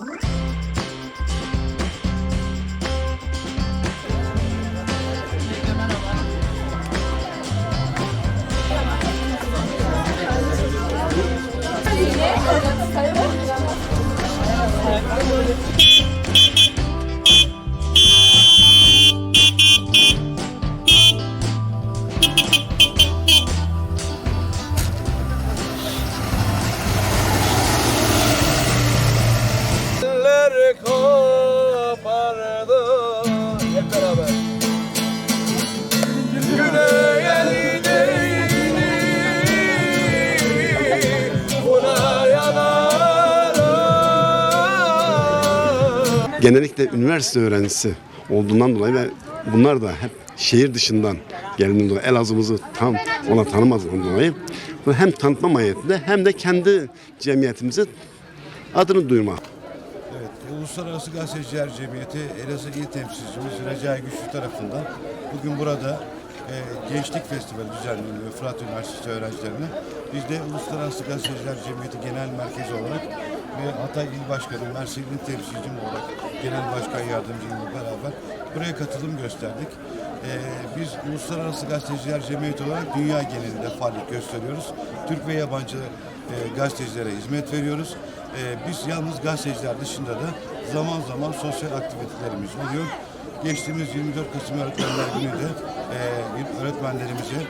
Eller genellikle üniversite öğrencisi olduğundan dolayı ve bunlar da hep şehir dışından geldiğinden dolayı Elazığ'ımızı tam ona tanımadığından dolayı hem tanıtma mahiyetinde hem de kendi cemiyetimizi adını duyurma. Evet, Uluslararası Gazeteciler Cemiyeti Elazığ İl Temsilcimiz Recai Güçlü tarafından bugün burada e, Gençlik Festivali düzenleniyor Fırat Üniversitesi öğrencilerine. Biz de Uluslararası Gazeteciler Cemiyeti Genel Merkezi olarak ve Hatay İl Başkanı, Mersin İl Temsilcim olarak Genel Başkan Yardımcımla beraber buraya katılım gösterdik. E, biz Uluslararası Gazeteciler Cemiyeti olarak dünya genelinde faaliyet gösteriyoruz. Türk ve yabancı e, gazetecilere hizmet veriyoruz. E, biz yalnız gazeteciler dışında da zaman zaman sosyal aktivitelerimiz oluyor. Geçtiğimiz 24 Kasım Öğretmenler Günü de e, öğretmenlerimize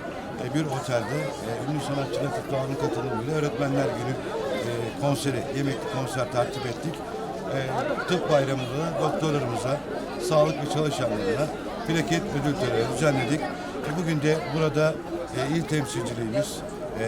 e, bir otelde e, ünlü sanatçı Latif Doğan'ın katılımıyla Öğretmenler Günü konseri, yemekli konser tertip ettik. E, tıp bayramında da doktorlarımıza, sağlık ve çalışanlarına plaket ödül töreni düzenledik. E, bugün de burada e, il temsilciliğimiz, e,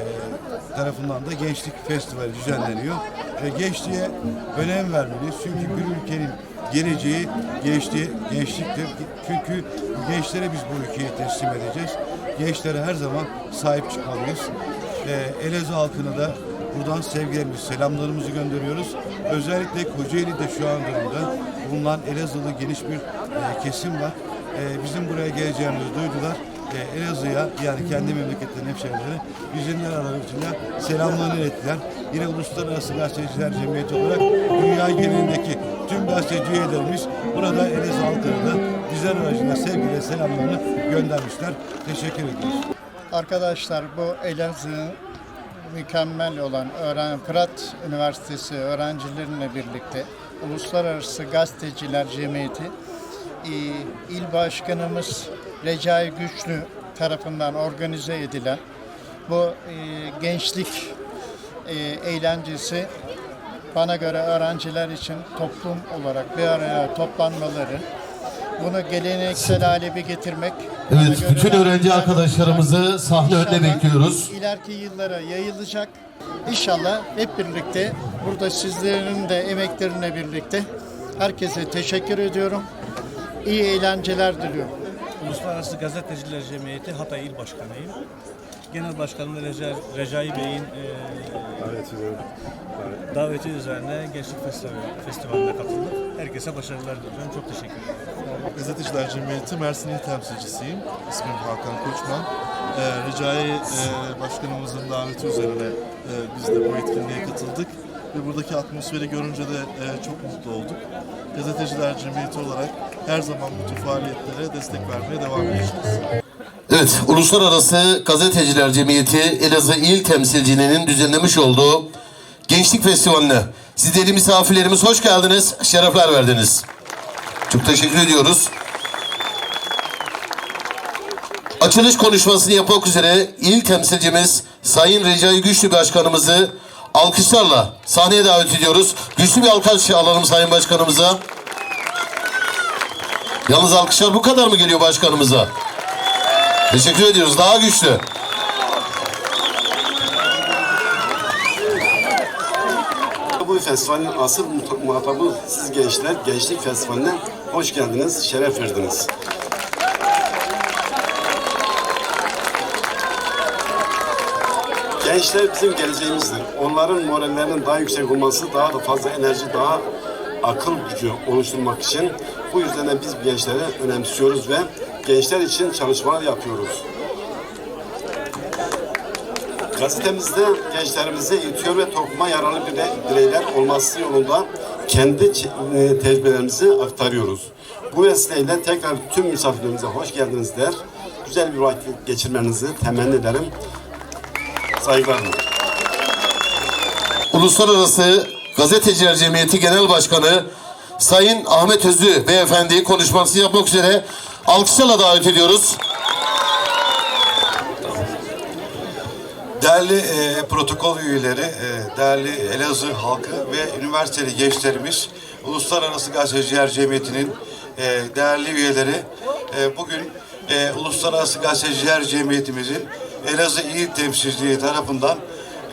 tarafından da Gençlik Festivali düzenleniyor. E, gençliğe önem vermeliyiz. Çünkü bir ülkenin geleceği gençliği, gençliktir. Çünkü gençlere biz bu ülkeyi teslim edeceğiz. Gençlere her zaman sahip çıkmalıyız. E, Elazığ halkına da buradan sevgilerimizi, selamlarımızı gönderiyoruz. Özellikle Kocaeli'de şu an durumda bulunan Elazığlı geniş bir e, kesim var. E, bizim buraya geleceğimizi duydular e, Elazığ'a yani kendi memleketlerinin hemşehrileri bizimler aracılığıyla selamlarını ilettiler. Yine Uluslararası Gazeteciler Cemiyeti olarak dünya genelindeki tüm gazeteci üyelerimiz burada Elazığ halkına da bizler aracılığıyla sevgiyle selamlarını göndermişler. Teşekkür ediyoruz. Arkadaşlar bu Elazığ mükemmel olan öğren Fırat Üniversitesi öğrencilerinle birlikte Uluslararası Gazeteciler Cemiyeti e, il başkanımız Recai Güçlü tarafından organize edilen bu e, gençlik e, eğlencesi bana göre öğrenciler için toplum olarak bir araya toplanmaları, bunu geleneksel hale bir getirmek. Evet, bütün öğrenci arkadaşlarımızı sahne önüne İnşallah bekliyoruz. İleriki yıllara yayılacak. İnşallah hep birlikte burada sizlerin de emeklerine birlikte herkese teşekkür ediyorum. İyi eğlenceler diliyorum. Uluslararası Gazeteciler Cemiyeti Hatay İl Başkanıyım. Genel Başkanım Recai, Recai Bey'in e, daveti üzerine Gençlik Festivali, Festivali'ne katıldık. Herkese başarılar diliyorum. Çok teşekkür ederim. Gazeteciler Cemiyeti Mersin İl Temsilcisiyim. İsmim Hakan Koçman. Ee, Recai e, Başkanımızın daveti üzerine e, biz de bu etkinliğe katıldık. Ve buradaki atmosferi görünce de e, çok mutlu olduk. Gazeteciler Cemiyeti olarak her zaman bu tür faaliyetlere destek vermeye devam edeceğiz. Evet, Uluslararası Gazeteciler Cemiyeti Elazığ İl Temsilciliğinin düzenlemiş olduğu Gençlik Festivali'ne sizleri misafirlerimiz hoş geldiniz, şerefler verdiniz. Çok teşekkür ediyoruz. Açılış konuşmasını yapmak üzere il temsilcimiz Sayın Recai Güçlü Başkanımızı alkışlarla sahneye davet ediyoruz. Güçlü bir alkış alalım Sayın Başkanımıza. Yalnız alkışlar bu kadar mı geliyor başkanımıza? Teşekkür ediyoruz. Daha güçlü. Bu festivalin asıl muhatabı siz gençler. Gençlik Festivali'ne hoş geldiniz, şeref verdiniz. Gençler bizim geleceğimizdir. Onların morallerinin daha yüksek olması, daha da fazla enerji, daha akıl gücü oluşturmak için bu yüzden de biz gençleri önemsiyoruz ve gençler için çalışmalar yapıyoruz. Gazetemizde gençlerimize eğitiyor ve topluma yararlı bire- bireyler olması yolunda kendi e, tecrübelerimizi aktarıyoruz. Bu vesileyle tekrar tüm misafirlerimize hoş geldiniz der. Güzel bir vakit geçirmenizi temenni ederim. Saygılarımla. Uluslararası Gazeteciler Cemiyeti Genel Başkanı Sayın Ahmet Özlü Beyefendi konuşmasını yapmak üzere alkışlarla davet ediyoruz. Değerli e, protokol üyeleri, e, değerli Elazığ halkı ve üniversiteli gençlerimiz, Uluslararası Gazeteciler Cemiyeti'nin e, değerli üyeleri, e, bugün e, Uluslararası Gazeteciler Cemiyetimizin Elazığ İl Temsilciliği tarafından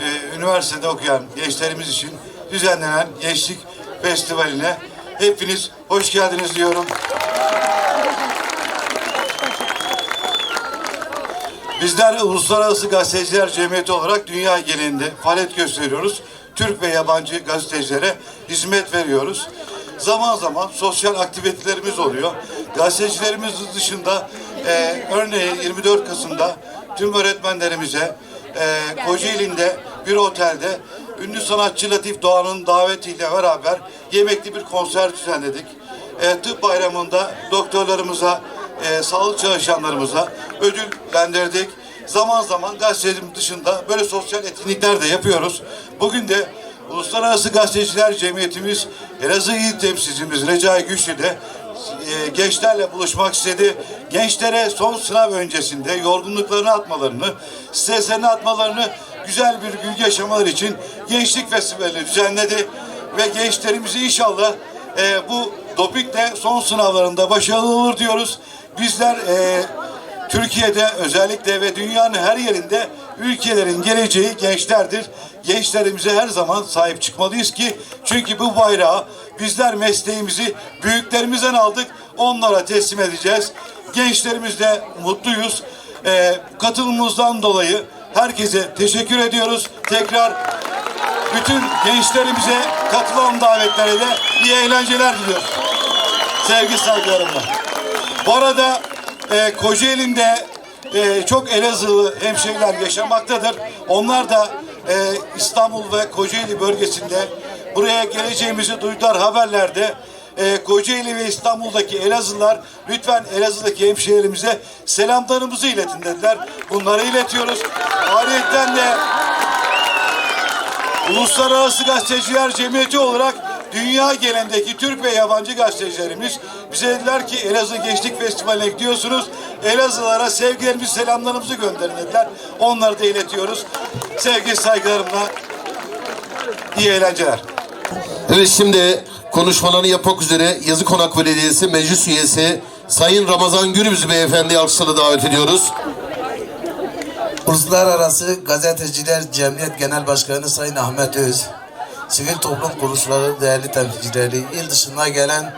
e, üniversitede okuyan gençlerimiz için düzenlenen Gençlik Festivali'ne hepiniz hoş geldiniz diyorum. Bizler Uluslararası Gazeteciler Cemiyeti olarak dünya genelinde faaliyet gösteriyoruz. Türk ve yabancı gazetecilere hizmet veriyoruz. Zaman zaman sosyal aktivitelerimiz oluyor. Gazetecilerimiz dışında e, örneğin 24 Kasım'da tüm öğretmenlerimize e, Kocaeli'nde bir otelde ünlü sanatçı Latif Doğan'ın davetiyle beraber yemekli bir konser düzenledik. E, tıp bayramında doktorlarımıza, e, sağlık çalışanlarımıza ödüllendirdik. Zaman zaman gazetecilik dışında böyle sosyal etkinlikler de yapıyoruz. Bugün de Uluslararası Gazeteciler Cemiyetimiz Elazığ İl Temsilcimiz Recai Güçlü de e, gençlerle buluşmak istedi. Gençlere son sınav öncesinde yorgunluklarını atmalarını, streslerini atmalarını, güzel bir gün yaşamaları için Gençlik Festivali düzenledi. Ve gençlerimizi inşallah e, bu dopingde son sınavlarında başarılı olur diyoruz. Bizler e, Türkiye'de özellikle ve dünyanın her yerinde ülkelerin geleceği gençlerdir. Gençlerimize her zaman sahip çıkmalıyız ki çünkü bu bayrağı bizler mesleğimizi büyüklerimizden aldık. Onlara teslim edeceğiz. Gençlerimizle mutluyuz. Ee, katılımımızdan dolayı herkese teşekkür ediyoruz. Tekrar bütün gençlerimize katılan davetlere de iyi eğlenceler diliyoruz. Sevgi saygılarımla. Bu arada e, Kocaeli'nde e, çok Elazığlı hemşehriler yaşamaktadır. Onlar da e, İstanbul ve Kocaeli bölgesinde buraya geleceğimizi duydular haberlerde. E, Kocaeli ve İstanbul'daki Elazığlılar lütfen Elazığ'daki hemşehrilerimize selamlarımızı iletin dediler. Bunları iletiyoruz. Ayrıca de Uluslararası Gazeteciler Cemiyeti olarak dünya genelindeki Türk ve yabancı gazetecilerimiz bize dediler ki Elazığ Gençlik Festivali'ne gidiyorsunuz. Elazığlara sevgilerimizi, selamlarımızı gönderin dediler. Onları da iletiyoruz. Sevgi saygılarımla iyi eğlenceler. Evet şimdi konuşmalarını yapmak üzere Yazı Konak Belediyesi Meclis Üyesi Sayın Ramazan Gürbüz Beyefendi alkışlarla davet ediyoruz. Uluslararası Gazeteciler Cemiyet Genel Başkanı Sayın Ahmet Öz, sivil toplum kuruluşları değerli temsilcileri, il dışına gelen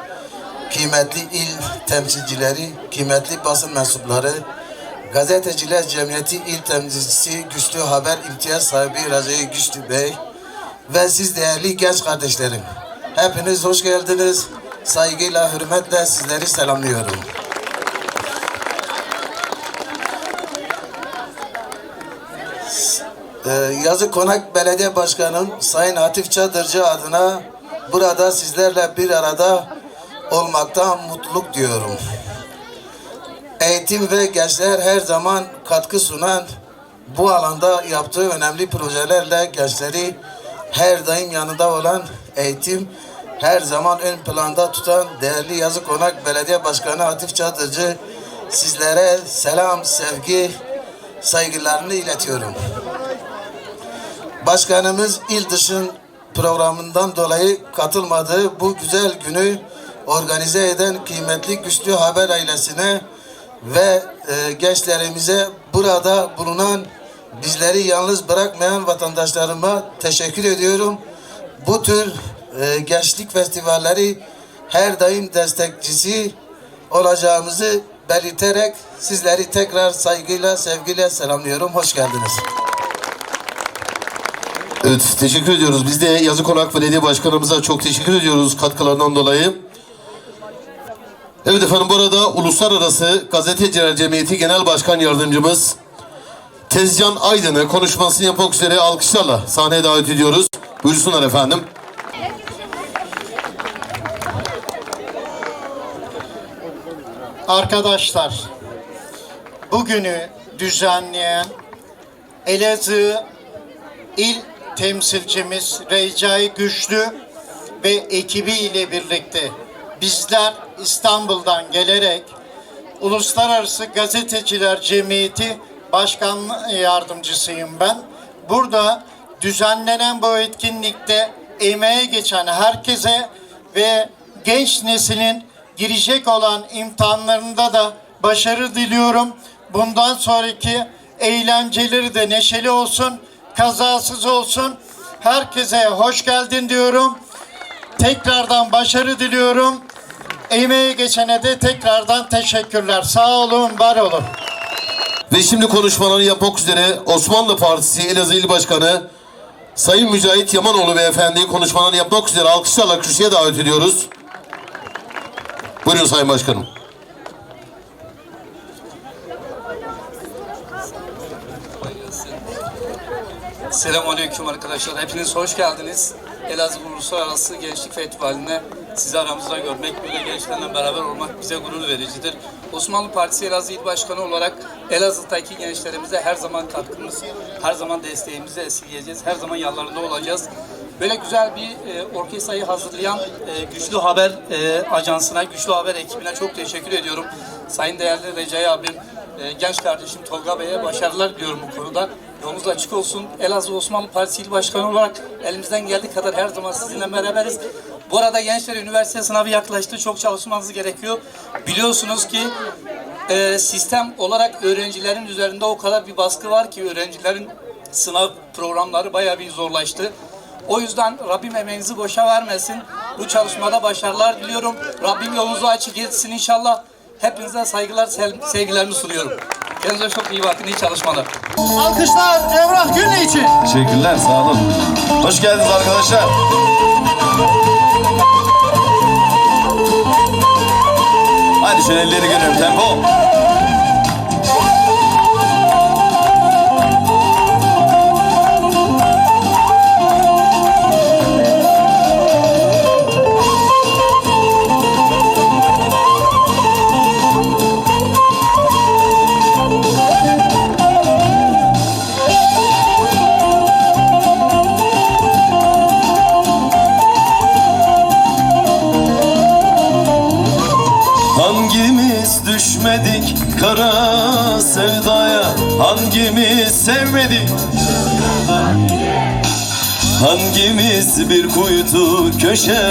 kıymetli il temsilcileri, kıymetli basın mensupları, Gazeteciler Cemiyeti il temsilcisi Güçlü Haber imtiyaz sahibi Recai Güçlü Bey ve siz değerli genç kardeşlerim. Hepiniz hoş geldiniz. Saygıyla, hürmetle sizleri selamlıyorum. Ee, Yazı Konak Belediye Başkanım Sayın Hatif Çadırcı adına burada sizlerle bir arada olmaktan mutluluk diyorum. Eğitim ve gençler her zaman katkı sunan bu alanda yaptığı önemli projelerle gençleri her daim yanında olan eğitim her zaman ön planda tutan değerli Yazı Konak Belediye Başkanı Hatif Çadırcı sizlere selam, sevgi, saygılarını iletiyorum. Başkanımız il dışın programından dolayı katılmadığı bu güzel günü organize eden kıymetli güçlü haber ailesine ve e, gençlerimize burada bulunan bizleri yalnız bırakmayan vatandaşlarıma teşekkür ediyorum. Bu tür e, gençlik festivalleri her daim destekçisi olacağımızı belirterek sizleri tekrar saygıyla, sevgiyle selamlıyorum. Hoş geldiniz. Evet, teşekkür ediyoruz. Biz de Yazı Konak Belediye Başkanımıza çok teşekkür ediyoruz katkılarından dolayı. Evet efendim burada Uluslararası Gazeteciler Cemiyeti Genel Başkan Yardımcımız Tezcan Aydın'ı konuşmasını yapmak üzere alkışlarla sahneye davet ediyoruz. Buyursunlar efendim. Arkadaşlar, bugünü düzenleyen Elazığ İl temsilcimiz Recai Güçlü ve ekibi ile birlikte bizler İstanbul'dan gelerek Uluslararası Gazeteciler Cemiyeti Başkan Yardımcısıyım ben. Burada düzenlenen bu etkinlikte emeğe geçen herkese ve genç neslin girecek olan imtihanlarında da başarı diliyorum. Bundan sonraki eğlenceleri de neşeli olsun, kazasız olsun. Herkese hoş geldin diyorum. Tekrardan başarı diliyorum. Emeğe geçene de tekrardan teşekkürler. Sağ olun, var olun. Ve şimdi konuşmalarını yapmak üzere Osmanlı Partisi Elazığ İl Başkanı Sayın Mücahit Yamanoğlu Beyefendi'yi konuşmalarını yapmak üzere alkışlarla kürsüye davet ediyoruz. Buyurun Sayın Başkanım. Selamünaleyküm arkadaşlar. Hepiniz hoş geldiniz. Elazığ Uluslararası Gençlik Festivali'ne sizi aramızda görmek, böyle gençlerle beraber olmak bize gurur vericidir. Osmanlı Partisi Elazığ İl Başkanı olarak Elazığ'daki gençlerimize her zaman katkımız, her zaman desteğimizi esirgeyeceğiz, her zaman yanlarında olacağız. Böyle güzel bir e, orkestrayı hazırlayan e, Güçlü Haber e, Ajansı'na, Güçlü Haber ekibine çok teşekkür ediyorum. Sayın değerli Recai abim, e, genç kardeşim Tolga Bey'e başarılar diliyorum bu konuda. Yolunuz açık olsun. Elazığ Osmanlı Partisi İl Başkanı olarak elimizden geldiği kadar her zaman sizinle beraberiz. Bu arada gençler üniversite sınavı yaklaştı. Çok çalışmanız gerekiyor. Biliyorsunuz ki e, sistem olarak öğrencilerin üzerinde o kadar bir baskı var ki öğrencilerin sınav programları bayağı bir zorlaştı. O yüzden Rabbim emeğinizi boşa vermesin. Bu çalışmada başarılar diliyorum. Rabbim yolunuzu açık etsin inşallah. Hepinize saygılar, sevgilerimi sunuyorum. Kendinize çok iyi bakın, iyi çalışmalar. Alkışlar Emrah Günlü için. Teşekkürler, sağ olun. Hoş geldiniz arkadaşlar. Hadi şöyle elleri görüyorum, tempo. Kara sevdaya Hangimiz sevmedik Hangimiz bir kuytu köşe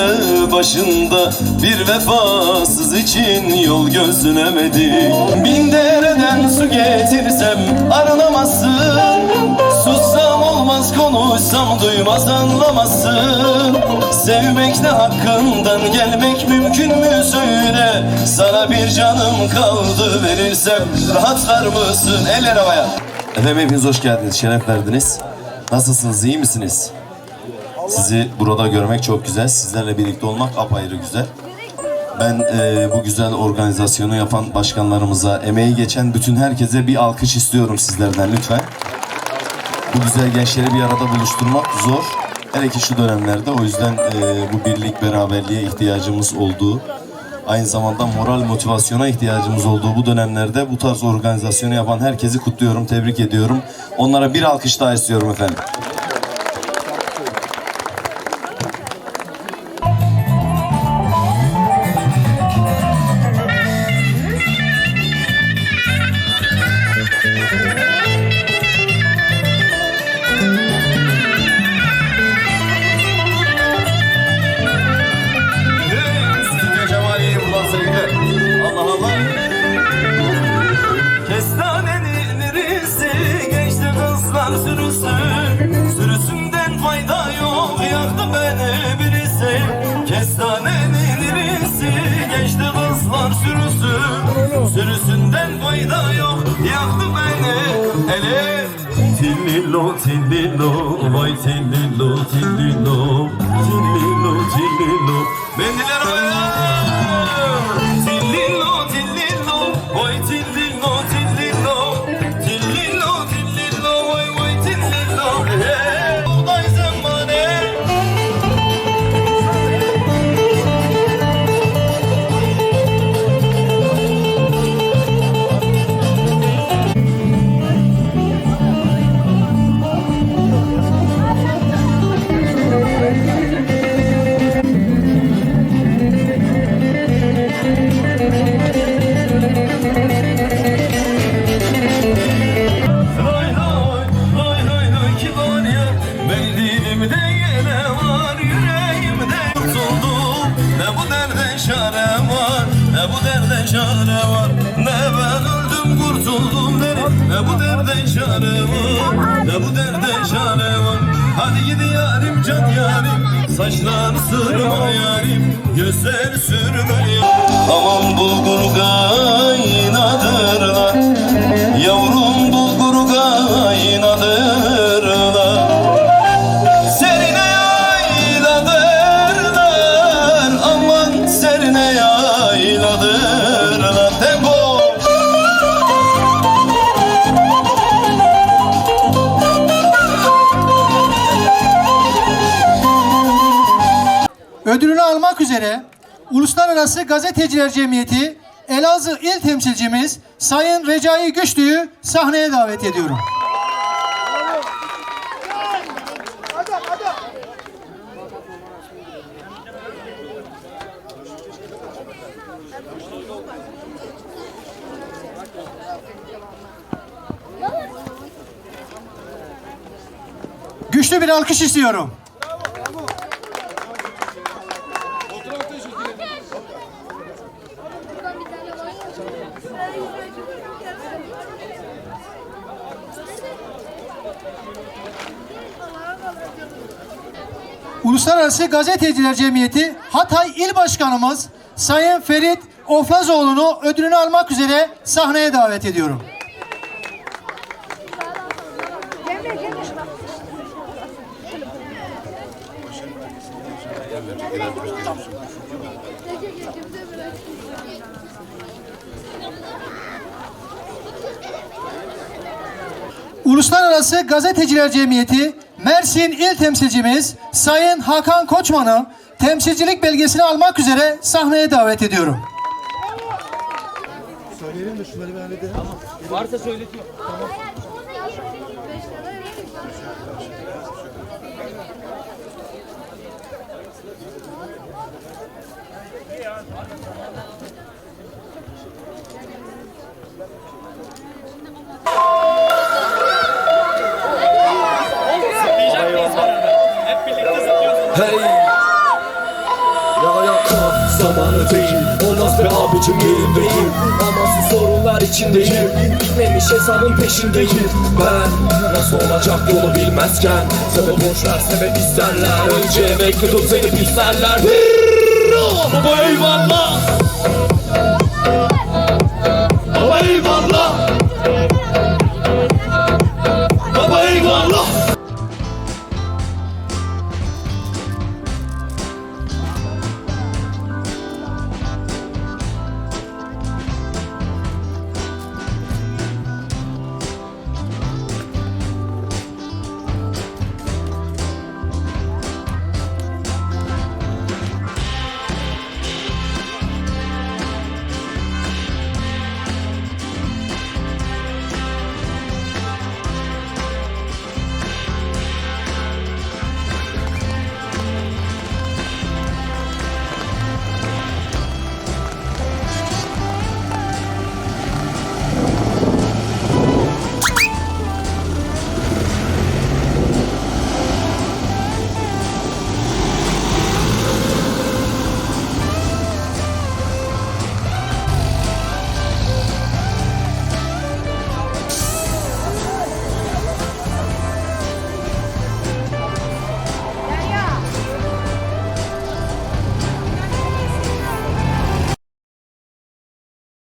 başında Bir vefasız için yol gözlemedik Bin dereden su getirsem olmaz konuşsam duymaz anlamazsın Sevmekte hakkından gelmek mümkün mü söyle Sana bir canım kaldı verirsem rahatlar mısın eller havaya Efendim hepiniz hoş geldiniz şeref verdiniz Nasılsınız iyi misiniz? Sizi burada görmek çok güzel. Sizlerle birlikte olmak apayrı güzel. Ben e, bu güzel organizasyonu yapan başkanlarımıza, emeği geçen bütün herkese bir alkış istiyorum sizlerden lütfen. Bu güzel gençleri bir arada buluşturmak zor. Hele ki şu dönemlerde o yüzden e, bu birlik beraberliğe ihtiyacımız olduğu, aynı zamanda moral motivasyona ihtiyacımız olduğu bu dönemlerde bu tarz organizasyonu yapan herkesi kutluyorum, tebrik ediyorum. Onlara bir alkış daha istiyorum efendim. Vay tillilo tillilo Tillilo tillilo Bendiler havaya sürme yarim Aman bulgur kaynadırlar. Yavrum bulgur kaynadırlar Almak üzere Uluslararası Gazeteciler Cemiyeti Elazığ İl Temsilcimiz Sayın Recai Güçlü'yü sahneye davet ediyorum. Güçlü bir alkış istiyorum. Uluslararası Gazeteciler Cemiyeti Hatay İl Başkanımız Sayın Ferit Oflazoğlu'nu ödülünü almak üzere sahneye davet ediyorum. Uluslararası Gazeteciler Cemiyeti Mersin İl Temsilcimiz Sayın Hakan Koçman'ı temsilcilik belgesini almak üzere sahneye davet ediyorum. Hey Abicim yerindeyim Amansız sorunlar içindeyim. Bitmemiş hesabın peşindeyim. Ben nasıl olacak yolu bilmezken. Sebep borçlar sebep isterler. Önce emekli tutup seni pislerler Baba eyvallah